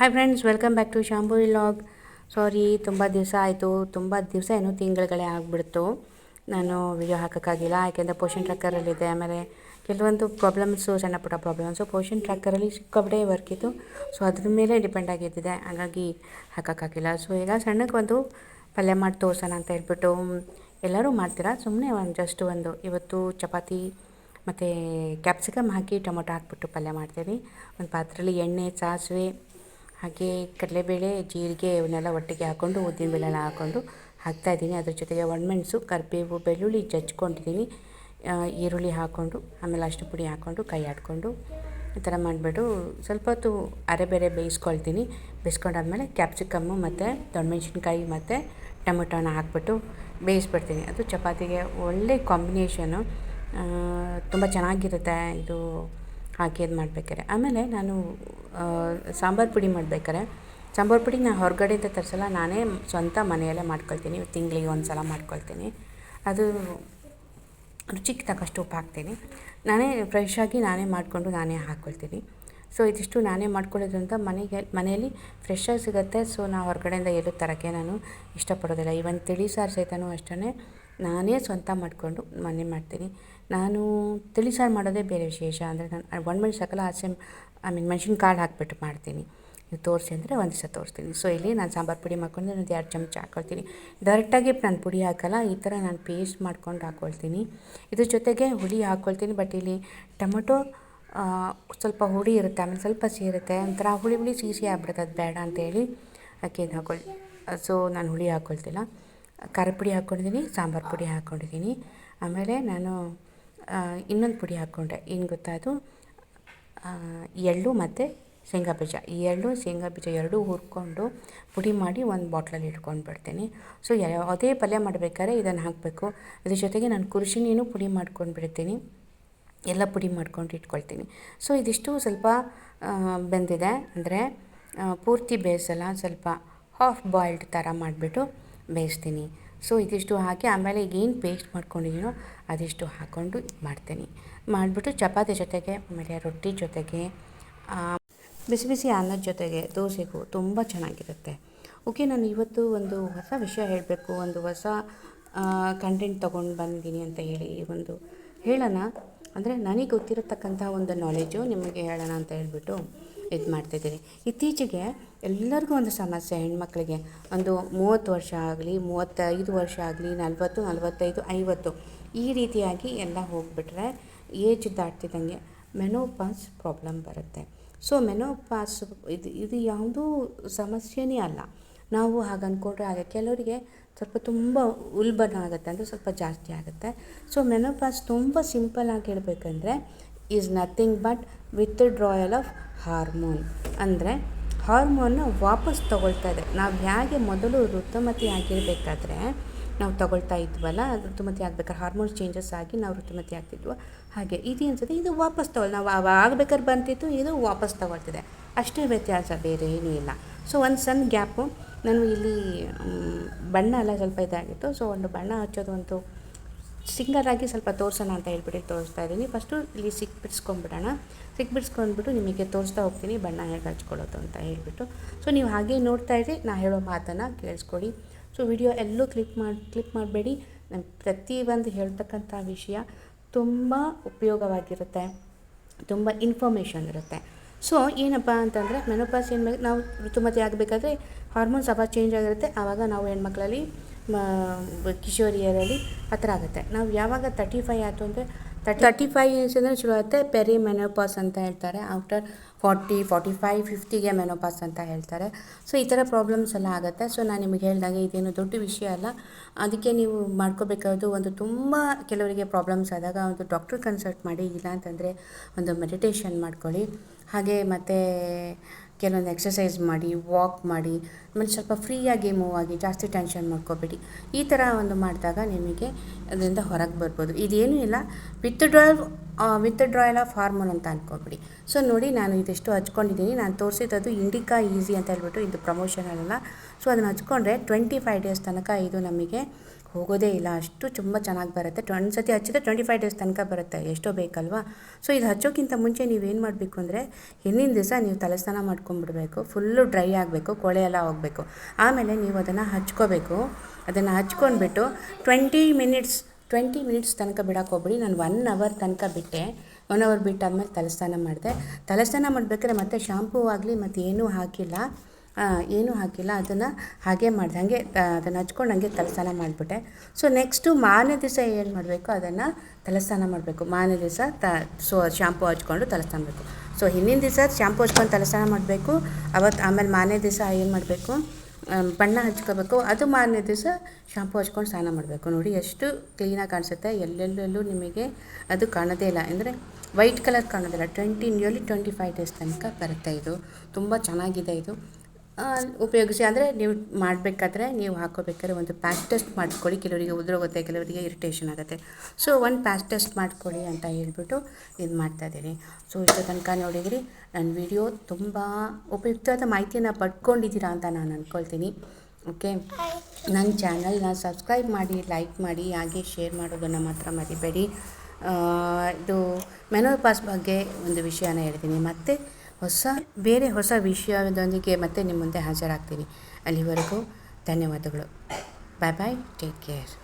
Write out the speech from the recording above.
Hi friends welcome back to Shambhu vlog sorry ತುಂಬ ದಿವಸ ಆಯಿತು. ತುಂಬ ದಿವಸ ಏನು ತಿಂಗಳುಗಳೇ ಆಗಿಬಿಡ್ತು. ನಾನು ವಿಡಿಯೋ ಹಾಕೋಕ್ಕಾಗಿಲ್ಲ, ಯಾಕೆಂದರೆ ಪೋಷನ್ ಟ್ರ್ಯಾಕರಲ್ಲಿದೆ ಆಮೇಲೆ ಕೆಲವೊಂದು ಪ್ರಾಬ್ಲಮ್ಸು ಸಣ್ಣ ಪುಟ್ಟ ಪ್ರಾಬ್ಲಮ್ಸು ಪೋಷನ್ ಟ್ರ್ಯಾಕರಲ್ಲಿ ಸಿಕ್ಕಾಪಟ್ಟೆ ವರ್ಕ್ ಇತ್ತು. ಸೊ ಅದ್ರ ಮೇಲೆ ಡಿಪೆಂಡ್ ಆಗಿದ್ದಿದೆ. ಹಾಗಾಗಿ ಹಾಕೋಕ್ಕಾಗಿಲ್ಲ. ಸೊ ಈಗ ಸಣ್ಣಕ್ಕೆ ಒಂದು ಪಲ್ಯ ಮಾಡಿ ತೋರ್ಸೋಣ ಅಂತ ಹೇಳ್ಬಿಟ್ಟು ಎಲ್ಲರೂ ಮಾಡ್ತೀರಾ? ಸುಮ್ಮನೆ ಒಂದು ಜಸ್ಟ್ ಒಂದು. ಇವತ್ತು ಚಪಾತಿ ಮತ್ತು ಕ್ಯಾಪ್ಸಿಕಮ್ ಹಾಕಿ ಟೊಮೊಟೊ ಹಾಕ್ಬಿಟ್ಟು ಪಲ್ಯ ಮಾಡ್ತೀನಿ ಒಂದು ಪಾತ್ರೆಯಲ್ಲಿ ಎಣ್ಣೆ, ಸಾಸಿವೆ ಹಾಗೆ ಕಡಲೆಬೇಳೆ, ಜೀರಿಗೆ ಇವನ್ನೆಲ್ಲ ಒಟ್ಟಿಗೆ ಹಾಕ್ಕೊಂಡು ಉದ್ದಿನ ಬೇಳೆನ ಹಾಕ್ಕೊಂಡು ಹಾಕ್ತಾಯಿದ್ದೀನಿ ಅದ್ರ ಜೊತೆಗೆ ಒಣಮೆಣಸು ಕರಿಬೇವು, ಬೆಳ್ಳುಳ್ಳಿ ಜಜ್ಕೊಂಡಿದ್ದೀನಿ ಈರುಳ್ಳಿ ಹಾಕ್ಕೊಂಡು ಆಮೇಲೆ ಅಷ್ಟು ಪುಡಿ ಹಾಕ್ಕೊಂಡು ಕೈ ಆಡ್ಕೊಂಡು ಈ ಥರ ಮಾಡಿಬಿಟ್ಟು ಸ್ವಲ್ಪ ಹೊತ್ತು ಅರೆಬೇರೆ ಬೇಯಿಸ್ಕೊಳ್ತೀನಿ. ಬೇಯಿಸ್ಕೊಂಡಾದ್ಮೇಲೆ ಕ್ಯಾಪ್ಸಿಕಮ್ಮು ಮತ್ತು ದೊಣ್ಮೆಣಸಿನ್ಕಾಯಿ ಮತ್ತು ಟೊಮೆಟೊನ ಹಾಕ್ಬಿಟ್ಟು ಬೇಯಿಸ್ಬಿಡ್ತೀನಿ. ಅದು ಚಪಾತಿಗೆ ಒಳ್ಳೆ ಕಾಂಬಿನೇಷನು. ತುಂಬ ಚೆನ್ನಾಗಿರುತ್ತೆ. ಇದು ಹಾಕಿ ಅದು ಮಾಡ್ಬೇಕಾರೆ. ಆಮೇಲೆ ನಾನು ಸಾಂಬಾರು ಪುಡಿ ಮಾಡ್ಬೇಕಾರೆ. ಸಾಂಬಾರು ಪುಡಿ ನಾನು ಹೊರಗಡೆಯಿಂದ ತರಿಸಲ್ಲ, ನಾನೇ ಸ್ವಂತ ಮನೆಯಲ್ಲೇ ಮಾಡ್ಕೊಳ್ತೀನಿ. ತಿಂಗಳಿಗೆ ಒಂದು ಸಲ ಮಾಡ್ಕೊಳ್ತೀನಿ. ಅದು ರುಚಿಗೆ ತಕ್ಕಷ್ಟು ಉಪ್ಪು ಹಾಕ್ತೀನಿ. ನಾನೇ ಫ್ರೆಶ್ ಆಗಿ ನಾನೇ ಮಾಡಿಕೊಂಡು ನಾನೇ ಹಾಕ್ಕೊಳ್ತೀನಿ ಸೊ ಇದಿಷ್ಟು ನಾನೇ ಮಾಡ್ಕೊಳ್ಳೋದ್ರಿಂದ ಮನೆಗೆ, ಮನೆಯಲ್ಲಿ ಫ್ರೆಶ್ಶಾಗಿ ಸಿಗುತ್ತೆ. ಸೊ ನಾವು ಹೊರಗಡೆಯಿಂದ ಎಲ್ಲೂ ತರೋಕ್ಕೆ ನಾನು ಇಷ್ಟಪಡೋದಿಲ್ಲ. ಈವನ್ ತಿಳಿ ಸಾರು ಸಹಿತನೂ ಅಷ್ಟೇ ನಾನೇ ಸ್ವಂತ ಮಾಡಿಕೊಂಡು ಮನೆ ಮಾಡ್ತೀನಿ. ನಾನು ತಿಳಿಸಾರು ಮಾಡೋದೇ ಬೇರೆ ವಿಶೇಷ. ಅಂದರೆ ನಾನು ಒಣಮೆಣ್ಸು ಹಾಕಲ್ಲ ಹಸಿ ಐ ಮೀನ್ ಮೆಣಸಿನ ಕಾಳು ಹಾಕಿಬಿಟ್ಟು ಮಾಡ್ತೀನಿ. ನೀವು ತೋರಿಸಿ ಅಂದರೆ ಒಂದು ದಿವಸ ತೋರಿಸ್ತೀನಿ. ಸೊ ಇಲ್ಲಿ ನಾನು ಸಾಂಬಾರು ಪುಡಿ ಮಾಡ್ಕೊಂಡು ಒಂದು ಎರಡು ಚಮಚ ಹಾಕ್ಕೊಳ್ತೀನಿ ಡೈರೆಕ್ಟಾಗಿ ನಾನು ಪುಡಿ ಹಾಕಲ್ಲ, ಈ ಥರ ನಾನು ಪೇಸ್ಟ್ ಮಾಡ್ಕೊಂಡು ಹಾಕ್ಕೊಳ್ತೀನಿ ಇದ್ರ ಜೊತೆಗೆ ಹುಳಿ ಹಾಕ್ಕೊಳ್ತೀನಿ ಬಟ್ ಇಲ್ಲಿ ಟೊಮೊಟೊ ಸ್ವಲ್ಪ ಹುಳಿ ಇರುತ್ತೆ, ಆಮೇಲೆ ಸ್ವಲ್ಪ ಸಿಹಿ ಇರುತ್ತೆ. ಒಂಥರ ಹುಳಿ ಹುಳಿ ಸಿಹಿ ಆಗ್ಬಿಡುತ್ತೆ, ಅದು ಬೇಡ ಅಂತೇಳಿ ಅಕ್ಕಿ ಇದು ಹಾಕೊಳ್, ಸೊ, ನಾನು ಹುಳಿ ಹಾಕ್ಕೊಳ್ತಿಲ್ಲ ಖಾರ ಪುಡಿ ಹಾಕ್ಕೊಂಡಿದ್ದೀನಿ ಸಾಂಬಾರು ಪುಡಿ ಹಾಕ್ಕೊಂಡಿದ್ದೀನಿ ಆಮೇಲೆ ನಾನು ಇನ್ನೊಂದು ಪುಡಿ ಹಾಕ್ಕೊಂಡೆ ಏನು ಗೊತ್ತಾ ಅದು? ಎಳ್ಳು ಮತ್ತು ಶೇಂಗಾ ಬೀಜ. ಈ ಎಳ್ಳು, ಶೇಂಗಾ ಬೀಜ ಎರಡೂ ಹುರ್ಕೊಂಡು ಪುಡಿ ಮಾಡಿ ಒಂದು ಬಾಟ್ಲಲ್ಲಿ ಇಟ್ಕೊಂಡು ಬಿಡ್ತೀನಿ. ಸೊ ಯಾವುದೇ ಪಲ್ಯ ಮಾಡಬೇಕಾದ್ರೆ ಇದನ್ನು ಹಾಕಬೇಕು. ಅದ್ರ ಜೊತೆಗೆ ನಾನು ಕುರ್ಶಿನಿನೂ ಪುಡಿ ಮಾಡ್ಕೊಂಡು ಬಿಡ್ತೀನಿ. ಎಲ್ಲ ಪುಡಿ ಮಾಡ್ಕೊಂಡು ಇಟ್ಕೊಳ್ತೀನಿ. ಸೊ ಇದಿಷ್ಟು ಸ್ವಲ್ಪ ಬೆಂದಿದೆ. ಅಂದರೆ ಪೂರ್ತಿ ಬೇಯಿಸಲ್ಲ, ಸ್ವಲ್ಪ ಹಾಫ್ ಬಾಯ್ಲ್ಡ್ ಥರ ಮಾಡಿಬಿಟ್ಟು ಬೇಯಿಸ್ತೀನಿ. ಸೊ ಇದಿಷ್ಟು ಹಾಕಿ ಆಮೇಲೆ ಈಗೇನು ಪೇಸ್ಟ್ ಮಾಡ್ಕೊಂಡಿದ್ದೀನೋ ಅದಿಷ್ಟು ಹಾಕ್ಕೊಂಡು ಮಾಡ್ತೀನಿ. ಮಾಡಿಬಿಟ್ಟು ಚಪಾತಿ ಜೊತೆಗೆ ಆಮೇಲೆ ರೊಟ್ಟಿ ಜೊತೆಗೆ ಬಿಸಿ ಬಿಸಿ ಅನ್ನದ ಜೊತೆಗೆ ದೋಸೆಗೂ ತುಂಬ ಚೆನ್ನಾಗಿರುತ್ತೆ. ಓಕೆ ನಾನು ಇವತ್ತು ಒಂದು ಹೊಸ ವಿಷಯ ಹೇಳಬೇಕು, ಒಂದು ಹೊಸ ಕಂಟೆಂಟ್ ತೊಗೊಂಡು ಬಂದಿದ್ದೀನಿ ಅಂತ ಹೇಳಿ ಒಂದು ಹೇಳೋಣ. ಅಂದರೆ ನನಗೆ ಗೊತ್ತಿರತಕ್ಕಂಥ ಒಂದು ನಾಲೆಜು ನಿಮಗೆ ಹೇಳೋಣ ಅಂತ ಹೇಳ್ಬಿಟ್ಟು ಇದು ಮಾಡ್ತಿದ್ದೀನಿ ಇತ್ತೀಚೆಗೆ ಎಲ್ಲರಿಗೂ ಒಂದು ಸಮಸ್ಯೆ, ಹೆಣ್ಮಕ್ಳಿಗೆ ಒಂದು ಮೂವತ್ತು ವರ್ಷ ಆಗಲಿ, ಮೂವತ್ತೈದು ವರ್ಷ ಆಗಲಿ, ನಲ್ವತ್ತು, ನಲ್ವತ್ತೈದು, ಐವತ್ತು ಈ ರೀತಿಯಾಗಿ ಎಲ್ಲ ಹೋಗಿಬಿಟ್ರೆ ಏಜ್ ದಾಟ್ತಿದ್ದಂಗೆ ಮೆನೋಪಾಸ್ ಪ್ರಾಬ್ಲಮ್ ಬರುತ್ತೆ. ಸೊ ಮೆನೋಪಾಸ್ ಇದು ಇದು ಯಾವುದೂ ಸಮಸ್ಯೆನೇ ಅಲ್ಲ. ನಾವು ಹಾಗೆ ಅಂದ್ಕೊಂಡ್ರೆ ಹಾಗೆ ಕೆಲವರಿಗೆ ಸ್ವಲ್ಪ ತುಂಬ ಉಲ್ಬಣ ಆಗುತ್ತೆ, ಅಂದರೆ ಸ್ವಲ್ಪ ಜಾಸ್ತಿ ಆಗುತ್ತೆ. ಸೊ ಮೆನೋಪಾಸ್ ತುಂಬ ಆಗಿ ಹೇಳಬೇಕಂದ್ರೆ is nothing but withdrawal of hormone ಅಂದರೆ ಹಾರ್ಮೋನ್ನ ವಾಪಸ್ ತಗೊಳ್ತಾ ಇದೆ. ನಾವು ಹೇಗೆ ಮೊದಲು ಋತುಮತಿ ಆಗಿರಬೇಕಾದ್ರೆ, ನಾವು ತಗೊಳ್ತಾ ಇದ್ವಲ್ಲ, ಋತುಮತಿ ಆಗ್ಬೇಕಾದ್ರೆ ಹಾರ್ಮೋನ್ಸ್ ಚೇಂಜಸ್ ಆಗಿ ನಾವು ಋತುಮತಿ ಆಗ್ತಿದ್ವು. ಹಾಗೆ ಇದು ಅನ್ಸುತ್ತೆ, ಇದು ವಾಪಸ್ ತಗೊಳ್ಳಿ ನಾವು ಆಗ್ಬೇಕಾದ್ರೆ ಬಂತಿತ್ತು, ಇದು ವಾಪಸ್ ತಗೊಳ್ತಿದೆ. ಅಷ್ಟೇ ವ್ಯತ್ಯಾಸ, ಬೇರೆ ಏನೂ ಇಲ್ಲ. ಸೊ ಒಂದು ಸಣ್ಣ ಗ್ಯಾಪು. ನಾನು ಇಲ್ಲಿ ಬಣ್ಣ ಎಲ್ಲ ಸ್ವಲ್ಪ ಇದಾಗಿತ್ತು. ಸೊ ಒಂದು ಬಣ್ಣ ಹಚ್ಚೋದು ಒಂದು ಸಿಂಗರಾಗಿ ಸ್ವಲ್ಪ ತೋರಿಸೋಣ ಅಂತ ಹೇಳ್ಬಿಟ್ಟು ತೋರಿಸ್ತಾ ಇದ್ದೀನಿ. ಫಸ್ಟು ಇಲ್ಲಿ ಸಿಕ್ ಬಿಡಿಸ್ಕೊಂಡ್ಬಿಡೋಣ ಸಿಕ್ ಬಿಡಿಸ್ಕೊಂಡ್ಬಿಟ್ಟು ನಿಮಗೆ ತೋರಿಸ್ತಾ ಹೋಗ್ತೀನಿ, ಬಣ್ಣ ಹೇಗೆ ಹಚ್ಕೊಳ್ಳೋದು ಅಂತ ಹೇಳಿಬಿಟ್ಟು. ಸೊ, ನೀವು ಹಾಗೆ ನೋಡ್ತಾ ಇರಿ, ನಾ ಹೇಳೋ ಮಾತನ್ನು ಕೇಳಿಸ್ಕೊಡಿ. ಸೊ, ವಿಡಿಯೋ ಎಲ್ಲೂ ಕ್ಲಿಕ್ ಮಾಡಿ ಕ್ಲಿಕ್ ಮಾಡಬೇಡಿ. ನಮ್ಮ ಪ್ರತಿಯೊಂದು ಹೇಳ್ತಕ್ಕಂಥ ವಿಷಯ ತುಂಬ ಉಪಯೋಗವಾಗಿರುತ್ತೆ. ತುಂಬ ಇನ್ಫಾರ್ಮೇಷನ್ ಇರುತ್ತೆ. ಸೊ, ಏನಪ್ಪ ಅಂತಂದರೆ ಮೆನೋಪಾಸ್ ಏನು ನಾವು ಋತುಮತಿ ಆಗಬೇಕಾದ್ರೆ ಹಾರ್ಮೋನ್ಸ್ ಅವಾಗ ಚೇಂಜ್ ಆಗಿರುತ್ತೆ. ಆವಾಗ ನಾವು ಹೆಣ್ಮಕ್ಳಲ್ಲಿ ಕಿಶೋರಿಯರಲ್ಲಿ ಆ ಆಗುತ್ತೆ. ನಾವು ಯಾವಾಗ ತರ್ಟಿ ಫೈವ್ ಆಯಿತು ಅಂದರೆ ತರ್ಟಿ ತರ್ಟಿ ಫೈವ್ ಅಂದರೆ ಶುರು ಆಗುತ್ತೆ ಪೆರಿ ಮೆನೋಪಾಸ್ ಅಂತ ಹೇಳ್ತಾರೆ. ಆಫ್ಟರ್ ಫಾರ್ಟಿ ಫಾರ್ಟಿ ಫೈವ್ ಫಿಫ್ಟಿಗೆ ಮೆನೋಪಾಸ್ ಅಂತ ಹೇಳ್ತಾರೆ. ಸೊ ಈ ಥರ ಪ್ರಾಬ್ಲಮ್ಸ್ ಎಲ್ಲ ಆಗುತ್ತೆ. ಸೊ ನಾನು ನಿಮಗೆ ಹೇಳಿದಾಗ ಇದೇನು ದೊಡ್ಡ ವಿಷಯ ಅಲ್ಲ. ಅದಕ್ಕೆ ನೀವು ಮಾಡ್ಕೋಬೇಕಾದ್ದು ಒಂದು ತುಂಬ ಕೆಲವರಿಗೆ ಪ್ರಾಬ್ಲಮ್ಸ್ ಆದಾಗ ಒಂದು ಡಾಕ್ಟ್ರ್ ಕನ್ಸಲ್ಟ್ ಮಾಡಿ, ಇಲ್ಲ ಅಂತಂದರೆ ಒಂದು ಮೆಡಿಟೇಷನ್ ಮಾಡ್ಕೊಳ್ಳಿ. ಹಾಗೆ ಮತ್ತು ಕೆಲವೊಂದು ಎಕ್ಸಸೈಸ್ ಮಾಡಿ ವಾಕ್ ಮಾಡಿ, ಆಮೇಲೆ ಸ್ವಲ್ಪ ಫ್ರೀಯಾಗಿ ಮೂವ್ ಆಗಿ ಜಾಸ್ತಿ ಟೆನ್ಷನ್ ಮಾಡ್ಕೋಬೇಡಿ. ಈ ಥರ ಒಂದು ಮಾಡಿದಾಗ ನಿಮಗೆ ಅದರಿಂದ ಹೊರಗೆ ಬರ್ಬೋದು. ಇದೇನೂ ಇಲ್ಲ withdrawal withdrawal of hormone ಅಂತ ಅನ್ಕೋಬೇಡಿ. ಸೊ ನೋಡಿ ನಾನು ಇದಿಷ್ಟು ಹಚ್ಕೊಂಡಿದ್ದೀನಿ. ನಾನು ತೋರಿಸಿದ್ದು ಇಂಡಿಕಾ ಈಸಿ ಅಂತ ಹೇಳ್ಬಿಟ್ಟು ಇದು ಪ್ರಮೋಷನ್ ಅಲ್ಲ. ಸೊ ಅದನ್ನು ಹಚ್ಕೊಂಡ್ರೆ ಟ್ವೆಂಟಿ ಫೈವ್ ಡೇಸ್ ತನಕ ಇದು ನಮಗೆ ಹೋಗೋದೇ ಇಲ್ಲ. ಅಷ್ಟು ತುಂಬ ಚೆನ್ನಾಗಿ ಬರುತ್ತೆ. ಒಂದು ಸತಿ ಹಚ್ಚಿದ್ರೆ ಟ್ವೆಂಟಿ ಫೈವ್ ಡೇಸ್ ತನಕ ಬರುತ್ತೆ. ಎಷ್ಟೋ ಬೇಕಲ್ವಾ? ಸೊ, ಇದು ಹಚ್ಚೋಕ್ಕಿಂತ ಮುಂಚೆ ನೀವೇನು ಮಾಡಬೇಕು ಅಂದರೆ, ಹಿಂದಿನ ದಿವಸ ನೀವು ತಲೆಸ್ನಾನ ಮಾಡ್ಕೊಂಡ್ಬಿಡ್ಬೇಕು. ಫುಲ್ಲು ಡ್ರೈ ಆಗಬೇಕು, ಕೊಳೆ ಎಲ್ಲ ಹೋಗಬೇಕು. ಆಮೇಲೆ ನೀವು ಅದನ್ನು ಹಚ್ಕೋಬೇಕು. ಅದನ್ನು ಹಚ್ಕೊಂಡ್ಬಿಟ್ಟು ಟ್ವೆಂಟಿ ಮಿನಿಟ್ಸ್ ಟ್ವೆಂಟಿ ಮಿನಿಟ್ಸ್ ತನಕ ಬಿಡೋಕೆ ಹೋಗ್ಬಿಡಿ. ನಾನು ಒನ್ ಅವರ್ ತನಕ ಬಿಟ್ಟೆ. ಒನ್ ಅವರ್ ಬಿಟ್ಟಾದ್ಮೇಲೆ ತಲೆಸ್ನಾನ ಮಾಡಿದೆ. ತಲೆಸ್ನಾನ ಮಾಡಬೇಕಾದ್ರೆ ಮತ್ತೆ ಶಾಂಪೂ ಆಗಲಿ ಮತ್ತು ಏನೂ ಹಾಕಿಲ್ಲ. ಏನೂ ಹಾಕಿಲ್ಲ, ಅದನ್ನು ಹಾಗೆ ಮಾಡಿದೆ. ಹಾಗೆ ಅದನ್ನು ಹಚ್ಕೊಂಡು ಹಂಗೆ ತಲೆಸ್ನಾನ ಮಾಡಿಬಿಟ್ಟೆ. ಸೊ ನೆಕ್ಸ್ಟು ಮಾರನೇ ದಿವಸ ಏನು ಮಾಡಬೇಕು, ಅದನ್ನು ತಲಸ್ನಾನ ಮಾಡಬೇಕು. ಮಾರನೇ ದಿವಸ ತ ಸೊ ಶ್ಯಾಂಪು ಹಚ್ಕೊಂಡು ತಲಸ್ನಾನ ಸೊ ಹಿಂದಿನ ದಿವಸ ಶ್ಯಾಂಪು ಹಚ್ಕೊಂಡು ತಲಸ್ನಾನ ಮಾಡಬೇಕು. ಅವತ್ತು ಆಮೇಲೆ ಮಾರನೇ ದಿವಸ ಏನು ಮಾಡಬೇಕು ಬಣ್ಣ ಹಚ್ಕೋಬೇಕು. ಅದು ಮಾರನೇ ದಿವಸ ಶ್ಯಾಂಪು ಹಚ್ಕೊಂಡು ಸ್ನಾನ ಮಾಡಬೇಕು. ನೋಡಿ, ಎಷ್ಟು ಕ್ಲೀನಾಗಿ ಕಾಣಿಸುತ್ತೆ. ಎಲ್ಲೆಲ್ಲೆಲ್ಲೂ ನಿಮಗೆ ಅದು ಕಾಣೋದೇ ಇಲ್ಲ. ಅಂದರೆ ವೈಟ್ ಕಲರ್ ಕಾಣೋದಿಲ್ಲ. Twenty nearly twenty five days ತನಕ ಬರುತ್ತೆ ಇದು. ತುಂಬ ಚೆನ್ನಾಗಿದೆ ಇದು. ಉಪಯೋಗಿಸಿ ಅಂದರೆ ನೀವು ಮಾಡಬೇಕಾದ್ರೆ ನೀವು ಹಾಕೋಬೇಕಾದ್ರೆ ಒಂದು ಪ್ಯಾಚ್ ಟೆಸ್ಟ್ ಮಾಡ್ಕೊಳ್ಳಿ. ಕೆಲವರಿಗೆ ಉದುರೋಗುತ್ತೆ ಕೆಲವರಿಗೆ ಇರಿಟೇಷನ್ ಆಗುತ್ತೆ. ಸೊ ಒಂದು ಪ್ಯಾಚ್ ಟೆಸ್ಟ್ ಮಾಡ್ಕೊಳ್ಳಿ ಅಂತ ಹೇಳ್ಬಿಟ್ಟು ಇದು ಮಾಡ್ತಾಯಿದ್ದೀನಿ ಸೊ ಇಷ್ಟು ತನಕ ನೋಡಿದಿರಿ. ನನ್ನ ವಿಡಿಯೋ ತುಂಬ ಉಪಯುಕ್ತವಾದ ಮಾಹಿತಿಯನ್ನು ಪಡ್ಕೊಂಡಿದ್ದೀರಾ ಅಂತ ನಾನು ಅಂದ್ಕೊಳ್ತೀನಿ ಓಕೆ ನನ್ನ ಚಾನಲ್ನ ಸಬ್ಸ್ಕ್ರೈಬ್ ಮಾಡಿ ಲೈಕ್ ಮಾಡಿ ಹಾಗೆ ಶೇರ್ ಮಾಡೋದನ್ನು ಮಾತ್ರ ಮರಿಬೇಡಿ. ಇದು ಮೆನೋಪಾಸ್ ಬಗ್ಗೆ ಒಂದು ವಿಷಯನ ಹೇಳ್ತೀನಿ. ಮತ್ತು ಹೊಸ ಬೇರೆ ಹೊಸ ವಿಷಯದೊಂದಿಗೆ ಮತ್ತೆ ನಿಮ್ಮ ಮುಂದೆ ಹಾಜರಾಗ್ತೀನಿ. ಅಲ್ಲಿವರೆಗೂ ಧನ್ಯವಾದಗಳು. ಬಾಯ್ ಬಾಯ್ ಟೇಕ್ ಕೇರ್